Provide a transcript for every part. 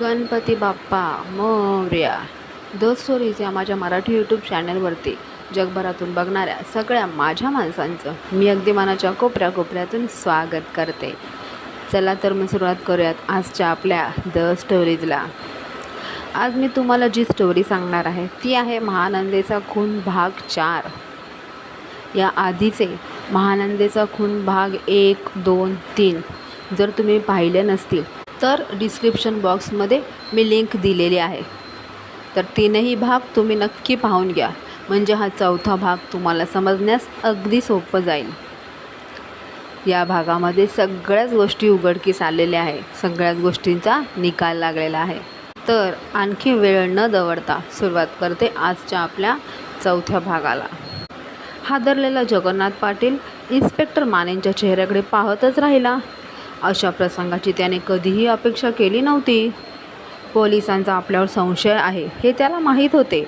Ganpati Bappa Morya. The stories या माझ्या Marathi YouTube चॅनलवरती जगभरातून बघणाऱ्या सगळ्या माझ्या माणसांचं मी अगदी मनाच्या कोपऱ्या कोपऱ्यातून स्वागत करते. चला तर मग सुरुवात करूयात आजच्या आपल्या द स्टोरीजला आज मी तुम्हाला जी स्टोरी सांगणार आहे ती आहे महानंदेचा खून भाग चार. या आधीचे महानंदेचा खून भाग एक दोन तीन. जर तुम्ही पाहिले नसतील तर डिस्क्रिप्शन बॉक्समध्ये मी लिंक दिलेली आहे. तर तीनही भाग तुम्ही नक्की पाहून घ्या. म्हणजे हा चौथा भाग तुम्हाला समजण्यास अगदी सोपं जाईल. या भागामध्ये सगळ्याच गोष्टी उघडकीस आलेल्या आहे सगळ्याच गोष्टींचा निकाल लागलेला आहे. तर आणखी वेळ न दवडता सुरुवात करते आजच्या आपल्या चौथ्या भागाला. हादरलेला जगन्नाथ पाटील इन्स्पेक्टर मानेंच्या चेहऱ्याकडे पाहतच राहिला. अशा प्रसंगाची त्याने कधीही अपेक्षा केली नव्हती. पोलिसांचा आपल्यावर संशय आहे हे त्याला माहीत होते.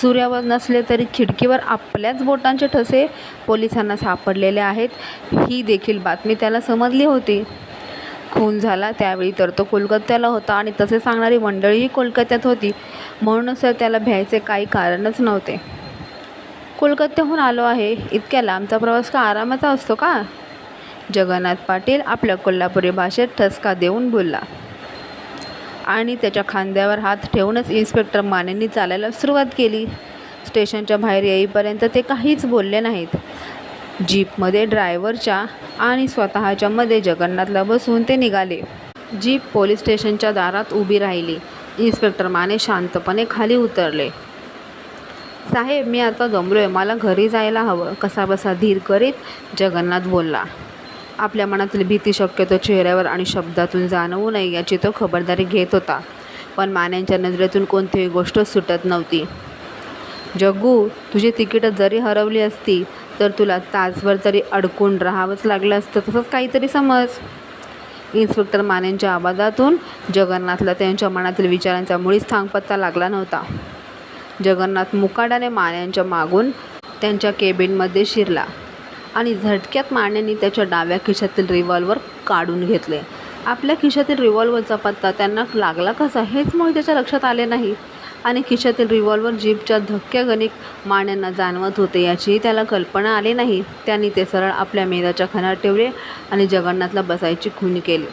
सूर्यावर नसले तरी खिडकीवर आपल्याच बोटांचे ठसे पोलिसांना सापडलेले आहेत ही देखील बातमी त्याला समजली होती. खून झाला त्यावेळी तर तो कोलकात्याला होता आणि तसे सांगणारी मंडळीही कोलकात्यात होती म्हणूनच तर त्याला भ्यायचे काही कारणच नव्हते. कोलकात्याहून आलो आहे इतक्या लांबचा प्रवास का आरामाचा असतो का? जगन्नाथ पाटील आपल्या कोल्हापुरी भाषेत ठसका देऊन बोलला. आणि त्याच्या खांद्यावर हात ठेवूनच इन्स्पेक्टर मानेंनी चालायला सुरुवात केली. स्टेशनच्या बाहेर येईपर्यंत ते काहीच बोलले नाहीत. जीपमध्ये ड्रायव्हरच्या आणि स्वतःच्यामध्ये जगन्नाथला बसून ते निघाले. जीप पोलीस स्टेशनच्या दारात उभी राहिली. इन्स्पेक्टर माने शांतपणे खाली उतरले. साहेब मी आता गमलो आहे मला घरी जायला हवं. कसाबसा धीर करीत जगन्नाथ बोलला. आपल्या मनातील भीती शक्यतो चेहऱ्यावर आणि शब्दातून जाणवू नये याची तो खबरदारी घेत होता. पण मान्यांच्या नजरेतून कोणतीही गोष्ट सुटत नव्हती. जग्गू तुझी तिकीटं जरी हरवली असती तर तुला तासभर तरी अडकून राहावंच लागलं असतं तसंच काहीतरी समज. इन्स्पेक्टर मानेंच्या आवाजातून जगन्नाथला त्यांच्या मनातील विचारांचा मुळीच थांगपत्ता लागला नव्हता. जगन्नाथ मुकाडाने मान्यांच्या मागून त्यांच्या केबिनमध्ये शिरला. आणि झटक्यात मान्यांनी त्याच्या डाव्या खिशातील रिव्हॉल्वर काढून घेतले. आपल्या खिशातील रिव्हॉल्वरचा पत्ता त्यांना लागला कसा हेच मुळे त्याच्या लक्षात आले नाही. आणि खिशातील रिव्हॉल्वर जीपच्या धक्क्यागणिक माण्यांना जाणवत होते याचीही त्याला कल्पना आली नाही. त्यांनी ते सरळ आपल्या मेदाच्या खणात ठेवले आणि जगन्नाथला बसायची खून केली.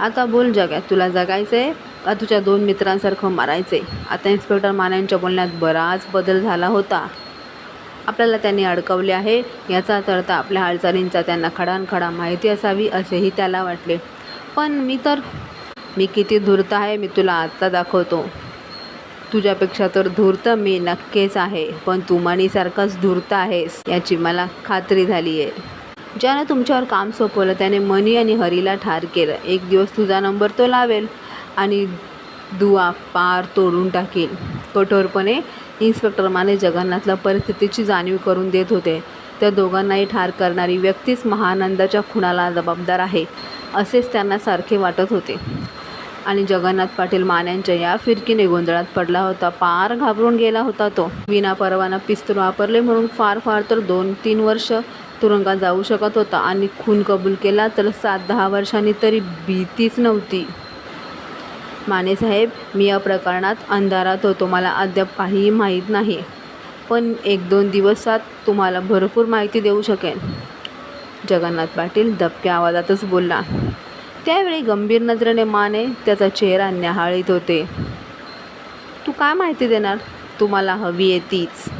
आता बोल जगा तुला जगायचं आहे का तुझ्या दोन मित्रांसारखं मारायचं आहे आता इन्स्पेक्टर मान्यांच्या बोलण्यात बराच बदल झाला होता. आपल्याला त्यांनी अडकवले आहे. याचाच अर्थ आपल्या हालचालींचा त्यांना खडानखडा माहिती असावी असेही त्याला वाटले. पण मी तर मी किती धूर्त आहे मी तुला आत्ता दाखवतो. तुझ्यापेक्षा तर धूर्त मी नक्कीच आहे पण तू मणीसारखाच धूर्त आहेस याची मला खात्री झाली आहे ज्यानं तुमच्यावर काम सोपवलं त्याने मनी आणि हरीला ठार केलं. एक दिवस तुझा नंबर तो लावेल आणि दुवा पार तोडून टाकेल. कठोरपणे इन्स्पेक्टर माने जगन्नाथला परिस्थितीची जाणीव करून देत होते. त्या दोघांनाही ठार करणारी व्यक्तीच महानंदाच्या खुणाला जबाबदार आहे असेच त्यांना सारखे वाटत होते. आणि जगन्नाथ पाटील मान्यांच्या या फिरकीने गोंधळात पडला होता पार घाबरून गेला होता तो. विना परवाना पिस्तूल वापरले म्हणून फार फार तर दोन तीन वर्ष तुरुंगात जाऊ शकत होता आणि खून कबूल केला तर सात दहा वर्षांनी तरी भीतीच नव्हती. मानेसाहेब मी या प्रकरणात अंधारात होतो मला अद्याप काहीही माहीत नाही. पण एक दोन दिवसात तुम्हाला भरपूर माहिती देऊ शकेन. जगन्नाथ पाटील दबक्या आवाजातच बोलला. त्यावेळी गंभीर नजरेने माने त्याचा चेहरा न्याहाळीत होते. तू काय माहिती देणार? तुम्हाला हवी आहे तीच.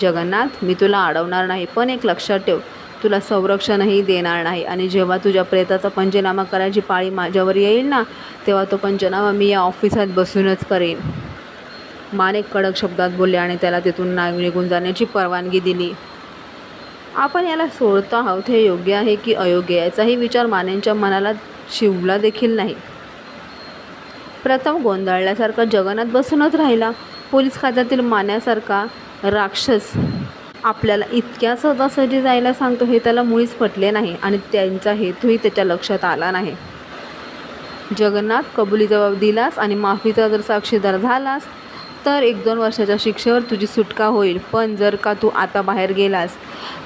जगन्नाथ मी तुला अडवणार नाही पण एक लक्षात ठेव. तुला संरक्षणही देणार नाही. आणि जेव्हा तुझ्या प्रेताचा पंचनामा करायची पाळी माझ्यावर येईल ना तेव्हा तो पंचनामा मी या ऑफिसात बसूनच करेन. माने कडक शब्दात बोलले आणि त्याला तिथून नाव निघून जाण्याची परवानगी दिली. आपण याला सोडतो आहोत हे योग्य आहे की अयोग्य याचाही विचार मानेंच्या मनाला शिवला देखील नाही. प्रथम गोंधळल्यासारखा जगन्नाथ बसूनच राहिला. पोलीस खात्यातील मान्यासारखा राक्षस आपल्याला इतक्या सहजासहजी जायला सांगतो हे त्याला मुळीच पटले नाही आणि त्यांचा हेतूही त्याच्या लक्षात आला नाही. जगन्नाथ कबुली जबाब दिलास आणि माफीचा जर साक्षीदार झालास तर एक दोन वर्षाच्या शिक्षेवर तुझी सुटका होईल. पण जर का तू आता बाहेर गेलास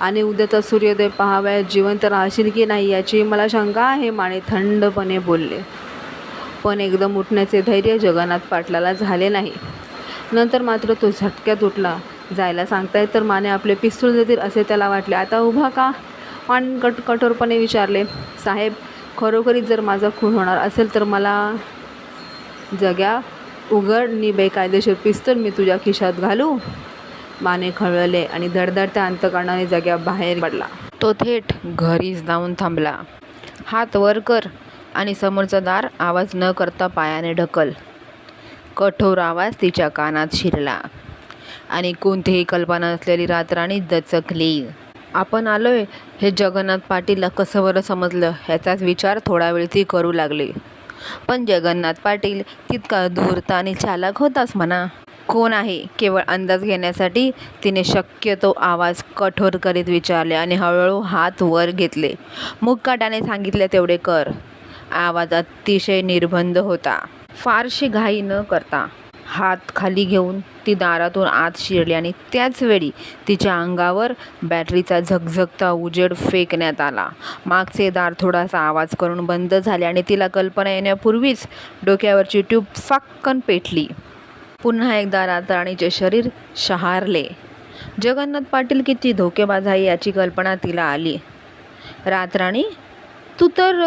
आणि उद्याचा सूर्योदय पाहावयास जिवंत राहशील की नाही याची मला शंका आहे माने थंडपणे बोलले. पण एकदम उठण्याचे धैर्य जगन्नाथ पाटलाला झाले नाही. नंतर मात्र तो झटक्यात उठला. जायला सांगताय तर माने आपले पिस्तूल देतील असे त्याला वाटले. आता उभा का? मान कट कठोरपणे विचारले साहेब खरोखरीच जर माझा खून होणार असेल तर मला जग्या उघड नि बेकायदेशीर पिस्तूल मी तुझ्या खिशात घालू. माने खळवले आणि धडधडत्या अंतकरणाने जग्या बाहेर पडला. तो थेट घरीच जाऊन थांबला. हात वर कर आणि समोरचा दार आवाज न करता पायाने ढकल. कठोर आवाज तिच्या कानात शिरला. आणि कोणतीही कल्पना नसलेली रातराणी दचकली. आपण आलोय हे जगन्नाथ पाटीलला कसं बरं समजलं ह्याचाच विचार थोडा वेळ ती करू लागली. पण जगन्नाथ पाटील तितका धूर्त आणि चालक होताच म्हणा. कोण आहे केवळ अंदाज घेण्यासाठी? तिने शक्यतो आवाज कठोर करीत विचारले आणि हळूहळू हात वर घेतले. मुक्काटाने सांगितले तेवढे कर. आवाज अतिशय निर्बंध होता. फारशी घाई न करता. हात खाली घेऊन ती दारातून आत शिरली आणि त्याच वेळी तिच्या अंगावर बॅटरीचा झगझगता उजेड फेकण्यात आला. मागचे दार थोडासा आवाज करून बंद झाले आणि तिला कल्पना येण्यापूर्वीच डोक्यावरची ट्यूब फाक्कन पेटली. पुन्हा एकदा रातराणीचे शरीर शहारले. जगन्नाथ पाटील किती धोकेबाज आहे याची कल्पना तिला आली. रातराणी तू तर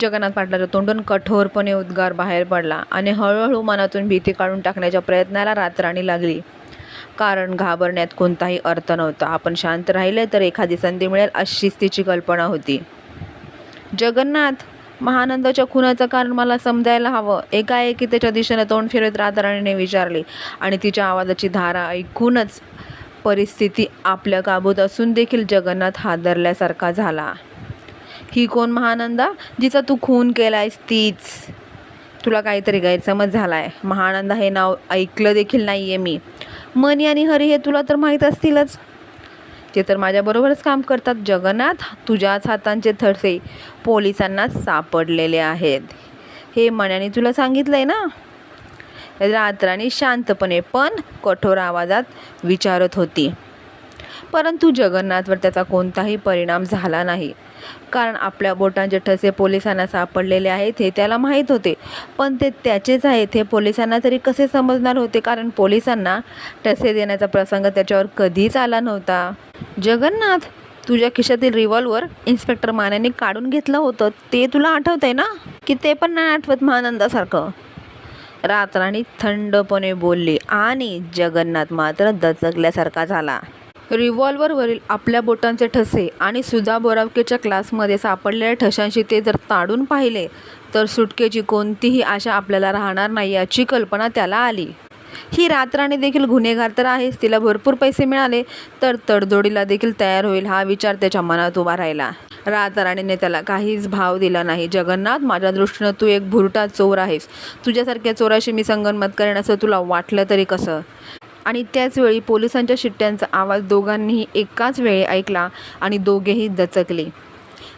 जगन्नाथ पाटलाच्या तोंडून कठोरपणे उद्गार बाहेर पडला आणि हळूहळू मनातून भीती काढून टाकण्याच्या प्रयत्नाला रातराणी लागली. कारण घाबरण्यात कोणताही अर्थ नव्हता. आपण शांत राहिले तर एखादी संधी मिळेल अशीच तिची कल्पना होती. जगन्नाथ महानंदाच्या खुनाचं कारण मला समजायला हवं. एकाएकी त्याच्या दिशेनं तोंड फिरत राधाराणीने विचारले आणि तिच्या आवाजाची धारा ऐकूनच परिस्थिती आपल्या काबूत असून देखील जगन्नाथ हादरल्यासारखा झाला. ही कोण महानंदा? जिचा तू खून केला आहेस तीच. तुला काहीतरी गैरसमज झाला आहे महानंदा हे नाव ऐकलं देखील नाही आहे मी. मनी आणि हरी हे तुला तर माहीत असतीलच. ते तर माझ्याबरोबरच काम करतात. जगन्नाथ तुझ्याच हातांचे थरसे पोलिसांना सापडलेले आहेत. हे मण्याने तुला सांगितलं आहे ना? रात्राणी शांतपणे पण कठोर आवाजात विचारत होती. परंतु जगन्नाथवर त्याचा कोणताही परिणाम झाला नाही. कारण आपल्या बोटांचे ठसे पोलिसांना सापडलेले आहेत हे त्याला माहीत होते. पण ते त्याचेच आहेत हे पोलिसांना तरी कसे समजणार होते? कारण पोलिसांना ठसे देण्याचा प्रसंग त्याच्यावर कधीच आला नव्हता. जगन्नाथ तुझ्या खिशातील रिव्हॉल्वर इन्स्पेक्टर मानेने काढून घेतलं होतं. ते तुला आठवत आहे ना? की ते पण नाही आठवत महानंदासारखं? रात्राणी थंडपणे बोलली आणि जगन्नाथ मात्र दचकल्यासारखा झाला. रिव्हॉल्वरवरील आपल्या बोटांचे ठसे आणि सुधा बोरावकेच्या क्लासमध्ये सापडलेल्या ठशांशी ते जर ताडून पाहिले तर सुटकेची कोणतीही आशा आपल्याला राहणार नाही याची कल्पना त्याला आली. ही रातराणी देखील गुन्हेगार तर आहेच तिला भरपूर पैसे मिळाले तर तडजोडीला देखील तयार होईल हा विचार त्याच्या मनात उभा राहिला. रातराणीने त्याला काहीच भाव दिला नाही. जगन्नाथ माझ्या दृष्टीनं तू एक भुरटा चोर आहेस. तुझ्यासारख्या चोराशी मी संगनमत करेन असं तुला वाटलं तरी कसं? आणि त्याचवेळी पोलिसांच्या शिट्ट्यांचा आवाज दोघांनीही एकाच वेळी ऐकला आणि दोघेही दचकले.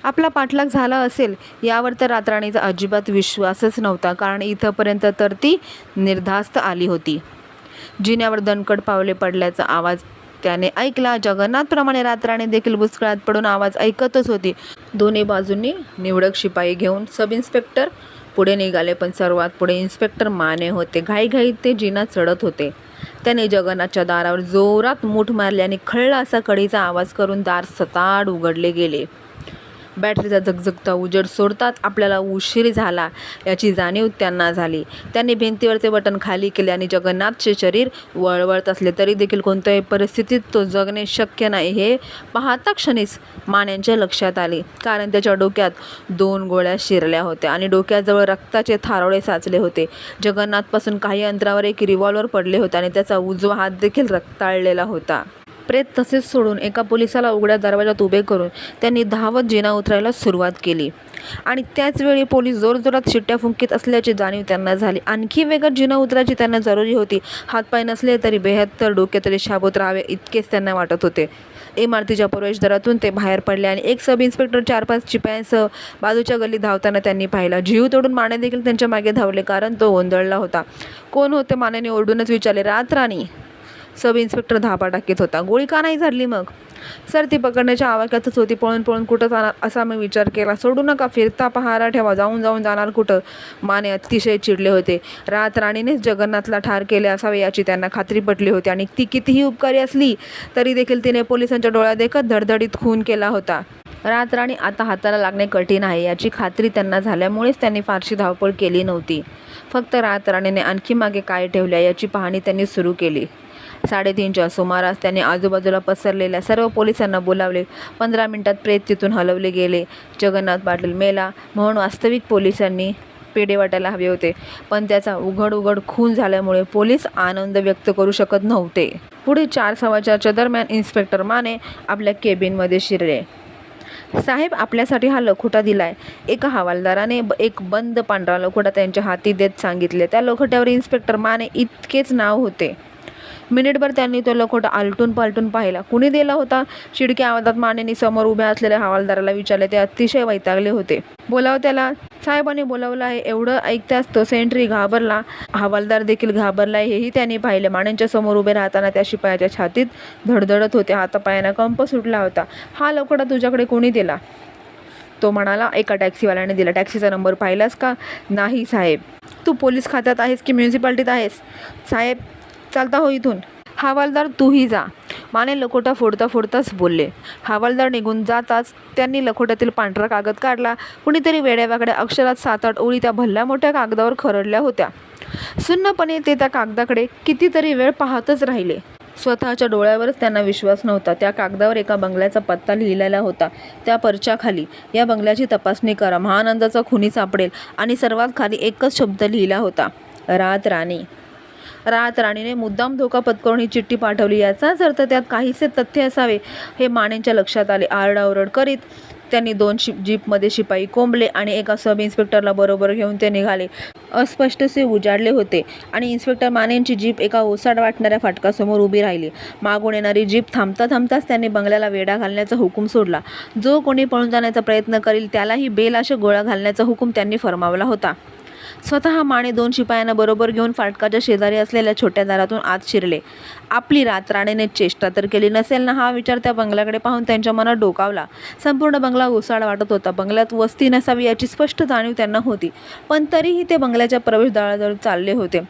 आपला पाठलाग झाला असेल यावर तर रातराणीचा अजिबात विश्वासच नव्हता कारण इथंपर्यंत तर ती निर्धास्त आली होती. जिन्यावर दणकट पावले पडल्याचा आवाज त्याने ऐकला. जगन्नाथप्रमाणे रातराणी देखील बुचकळात पडून आवाज ऐकतच होती. दोन्ही बाजूंनी निवडक शिपाई घेऊन सब इन्स्पेक्टर पुढे निघाले पण सर्वात पुढे इन्स्पेक्टर माने होते. घाईघाईत ते जिना चढत होते. त्याने जगन्नाथच्या दारावर जोरात मूठ मारली आणि खळला असा कडीचा आवाज करून दार सताड उघडले गेले. बॅटरीचा झगझगता उजेड सोडताच आपल्याला उशीर झाला. याची जाणीव त्यांना झाली. त्यांनी भिंतीवरचे बटन खाली केले आणि जगन्नाथचे शरीर वळवळत असले तरी देखील कोणत्याही परिस्थितीत तो जगणे शक्य नाही हे पाहता क्षणीच मान्यांच्या लक्षात आले. कारण त्याच्या डोक्यात दोन गोळ्या शिरल्या होत्या आणि डोक्याजवळ रक्ताचे थारोळे साचले होते. जगन्नाथपासून काही अंतरावर एक रिव्हॉल्वर पडले होते आणि त्याचा उजवा हात देखील रक्ताळलेला होता. प्रेत तसेच सोडून एका पोलिसाला उघड्या दरवाजात उभे करून त्यांनी धावत जिना उतरायला सुरुवात केली. आणि त्याचवेळी पोलीस जोरजोरात शिट्ट्या फुंकीत असल्याची जाणीव त्यांना झाली. आणखी वेगात जिना उतरायची त्यांना जरुरी होती. हातपाय नसले तरी बेहत्तर डोके तरी शाबूत राहावे इतकेच त्यांना वाटत होते. इमारतीच्या प्रवेशद्वारातून ते बाहेर पडले आणि एक सब इन्स्पेक्टर चार पाच चिपायांसह बाजूच्या गल्ली धावताना त्यांनी पाहिला. जीव तोडून माने देखील त्यांच्या मागे धावले कारण तो गोंधळला होता. कोण होते मानेने ओरडूनच विचारले. रात राणी सब इन्स्पेक्टर धापा टाकीत होता. गोळी का नाही झाडली मग? सर ती पकडण्याच्या आवाक्यातच होती. पळून पळून कुठं जाणार? असा मी विचार केला. सोडू नका फिरता पहारा ठेवा. जाऊन जाऊन जाणार कुठं? माने अतिशय चिडले होते. रात राणीनेच जगन्नाथला ठार केले असावे याची त्यांना खात्री पटली होती. आणि ती कितीही उपकारी असली तरी देखील तिने पोलिसांच्या डोळ्या देखत धडधडीत खून केला होता. रातराणी आता हाताला लागणे कठीण आहे. याची खात्री त्यांना झाल्यामुळेच त्यांनी फारशी धावपळ केली नव्हती. फक्त रातराणीने आणखी मागे काय ठेवल्या याची पाहणी त्यांनी सुरू केली. साडेतीनच्या सुमारास त्यांनी आजूबाजूला पसरलेल्या सर्व पोलिसांना बोलावले. पंधरा मिनिटात प्रेत तिथून हलवले गेले. जगन्नाथ पाटील मेला म्हणून वास्तविक पोलिसांनी पेढे वाटायला हवे होते. पण त्याचा उघड उघड खून झाल्यामुळे पोलीस आनंद व्यक्त करू शकत नव्हते. पुढे चार सव्वा चारच्या दरम्यान इन्स्पेक्टर माने आपल्या केबिनमध्ये शिरले. साहेब आपल्यासाठी हा लखोटा दिलाय. एका हवालदाराने ब- एक बंद पांढरा लखोटा त्यांच्या हाती देत सांगितले. त्या लखोट्यावर इन्स्पेक्टर माने इतकेच नाव होते. मिनिटभर त्यांनी तो लखोट आलटून पालटून पाहिला. कुणी दिला होता? शिडक्या आवाजात मानेनी समोर उभ्या असलेल्या हवालदाराला विचारले. ते अतिशय वैतागले होते. बोलाव त्याला. साहेबांनी बोलावलं आहे. एवढं ऐकताच तो सेंट्री घाबरला. हवालदार देखील घाबरला हेही त्यांनी पाहिले. माण्यांच्या समोर उभे राहताना त्या शिपायाच्या छातीत धडधडत होते. हातापायांना कंप सुटला होता. हा लखोटा तुझ्याकडे कोणी दिला? तो म्हणाला एका टॅक्सीवाल्याने दिला. टॅक्सीचा नंबर पाहिलास का? नाही साहेब. तू पोलीस खात्यात आहेस की म्युन्सिपाल्टीत आहेस? साहेब चालता हो इथून. हवालदार तूही जा. माने लखोटा फोडता फोडताच बोलले. हवालदार निघून जाताच त्यांनी लखोट्यातील पांढरा कागद काढला. कुणीतरी वेड्यावाकड्या अक्षरात सात आठ ओळी त्या भल्ल्या मोठ्या कागदावर खरडल्या होत्या. सुन्नपणे ते त्या कागदाकडे कितीतरी वेळ पाहतच राहिले. स्वतःच्या डोळ्यावरच त्यांना विश्वास नव्हता. त्या कागदावर एका बंगल्याचा पत्ता लिहिलेला होता. त्या परच्याखाली. या बंगल्याची तपासणी करा. महानंदाचा खुनी सापडेल. आणि सर्वात खाली एकच शब्द लिहिला होता. रात राणी. रात राणीने मुद्दाम धोका पत्करून ही चिठ्ठी पाठवली. याचाच अर्थ त्यात काहीसे तथ्य असावे हे मानेंच्या लक्षात आले. आरडाओरड करीत त्यांनी दोन शिप जीपमध्ये शिपाई कोंबले आणि एका सब इन्स्पेक्टरला बरोबर घेऊन ते निघाले. अस्पष्टसे उजाडले होते आणि इन्स्पेक्टर मानेंची जीप एका ओसाड वाटणाऱ्या फाटकासमोर उभी राहिली. मागून येणारी जीप थांबता थांबताच त्यांनी बंगल्याला वेढा घालण्याचा हुकूम सोडला. जो कोणी पळून जाण्याचा प्रयत्न करील त्यालाही बेल अशा गोळा घालण्याचा हुकूम त्यांनी फरमावला होता. स्वतः माने दोन शिपायांना बरोबर घेऊन फाटकाच्या शेजारी असलेल्या छोट्या दारातून आत शिरले. आपली रात राणेने चेष्टा तर केली नसेल ना हा विचार त्या बंगल्याकडे पाहून त्यांच्या मनात डोकावला. संपूर्ण बंगला घोसाळ वाटत होता. बंगल्यात वस्ती नसावी याची स्पष्ट जाणीव त्यांना होती पण तरीही ते बंगल्याच्या प्रवेशद्वाराजवळ चालले होते.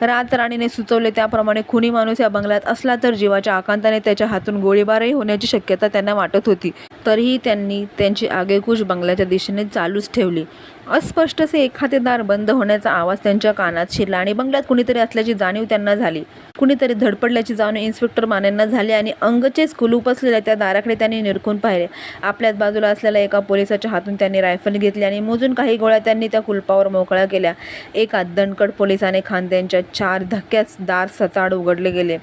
रात राणीने सुचवले त्याप्रमाणे खुनी माणूस या बंगल्यात असला तर जीवाच्या आकांताने त्याच्या हातून गोळीबारही होण्याची शक्यता त्यांना वाटत होती. तरीही त्यांनी त्यांची आगेकूच बंगल्याच्या दिशेने चालूच ठेवली. अस्पष्टसे एखादे दार बंद होण्याचा आवाज त्यांच्या कानात शिरला आणि बंगल्यात कुणीतरी असल्याची जाणीव त्यांना झाली. कुणीतरी धडपडल्याची जाणीव इन्स्पेक्टर मानेंना झाली आणि अंगचेच कुलूप असलेल्या त्या दाराकडे त्यांनी निरखून पाहिले. आपल्याच बाजूला असलेल्या एका पोलिसाच्या हातून त्यांनी रायफल घेतली आणि मोजून काही गोळ्या त्यांनी त्या कुलपावर मोकळ्या केल्या. एका दणकट पोलिसाने खांद्यांच्या चार धक्क्याच दार सचाड उघडले गेले.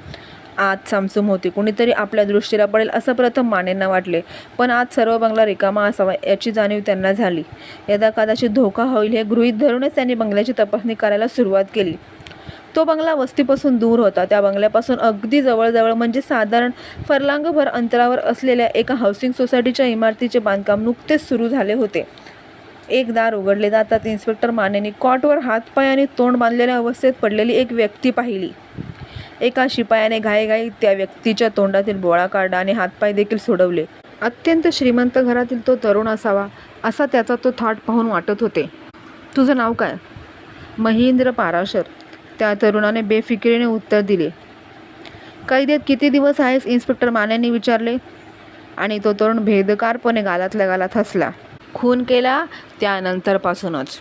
आत सामसूम होती. कुणीतरी आपल्या दृष्टीला पडेल असं प्रथम मानेंना वाटले. पण आज सर्व बंगला रिकामा असावा याची जाणीव त्यांना झाली. यदा कदाचित धोका होईल हे गृहीत धरूनच त्यांनी बंगल्याची तपासणी करायला सुरुवात केली. तो बंगला वस्तीपासून दूर होता. त्या बंगल्यापासून अगदी जवळजवळ म्हणजे साधारण फरलांगभर अंतरावर असलेल्या एका हाऊसिंग सोसायटीच्या इमारतीचे बांधकाम नुकतेच सुरू झाले होते. एक दार उघडले जातात. इन्स्पेक्टर मानेने कॉटवर हातपाय आणि तोंड बांधलेल्या अवस्थेत पडलेली एक व्यक्ती पाहिली. एका शिपायाने घाईघाई त्या व्यक्तीच्या तोंडातील बोळा काढला आणि हातपाय देखील सोडवले. अत्यंत श्रीमंत घरातील तो तरुण असावा असा त्याचा तो थाट पाहून वाटत होते. तुझं नाव काय? महेंद्र पाराशर. त्या तरुणाने बेफिकिरीने उत्तर दिले. कैदेत किती दिवस आहेस? इन्स्पेक्टर मानेने विचारले. आणि तो तरुण भेदकारपणे गालातल्या गालात हसला. खून केला त्यानंतरपासूनच.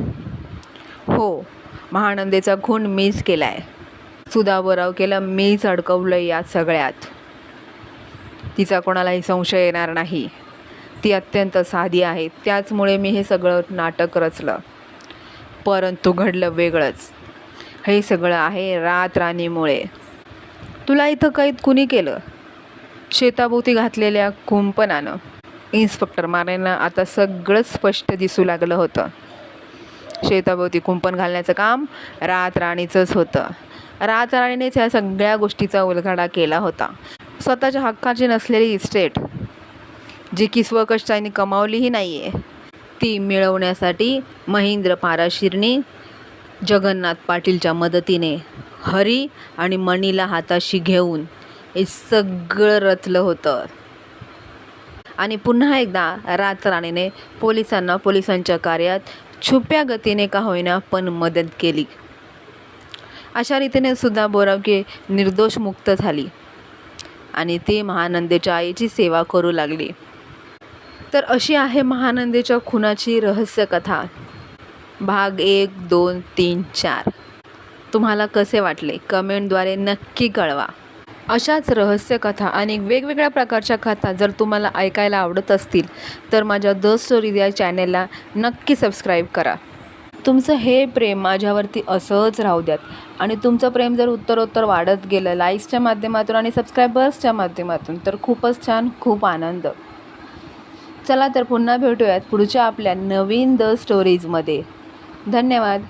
हो महानंदेचा खून मीच आहे सुधा बराव केला मीच अडकवलं या सगळ्यात. तिचा कोणालाही संशय येणार नाही. ती अत्यंत साधी आहे त्याचमुळे मी हे सगळं नाटक रचलं. परंतु घडलं वेगळंच. हे सगळं आहे रात राणीमुळे तुला इथं कैद कुणी केलं? शेताभोवती घातलेल्या कुंपणानं. इन्स्पेक्टर मारेंना आता सगळंच स्पष्ट दिसू लागलं होतं. शेताभोवती कुंपण घालण्याचं काम रात राणीचंच होतं. राजराणीनेच ह्या सगळ्या गोष्टीचा उलगडा केला होता. स्वतःच्या हक्काची नसलेली इस्टेट जी की स्वकष्टाने कमावलीही नाही आहे ती मिळवण्यासाठी महेंद्र पाराशिरने जगन्नाथ पाटीलच्या मदतीने हरी आणि मणीला हाताशी घेऊन हे सगळं रचलं होतं. आणि पुन्हा एकदा रातराणीने पोलिसांना पोलिसांच्या कार्यात छुप्या गतीने का होईना पण मदत केली. अशा रीतीने सुद्धा बोरावके निर्दोष मुक्त झाली. आणि ती महानंदेच्या आईची सेवा करू लागली. तर अशी आहे महानंदेच्या खुनाची रहस्यकथा भाग एक दोन तीन चार. तुम्हाला कसे वाटले? कमेंटद्वारे नक्की कळवा. अशाच रहस्यकथा आणि वेगवेगळ्या प्रकारच्या कथा जर तुम्हाला ऐकायला आवडत असतील तर माझ्या द स्टोरी या चॅनेलला नक्की सबस्क्राईब करा. तुमचं हे प्रेम माझ्यावरती असंच राहू द्यात. आणि तुमचं प्रेम जर उत्तरोत्तर वाढत गेलं लाईक्सच्या माध्यमातून आणि सबस्क्रायबर्सच्या माध्यमातून तर खूपच छान खूप आनंद. चला तर पुन्हा भेटूयात पुढच्या आपल्या नवीन द स्टोरीजमध्ये धन्यवाद.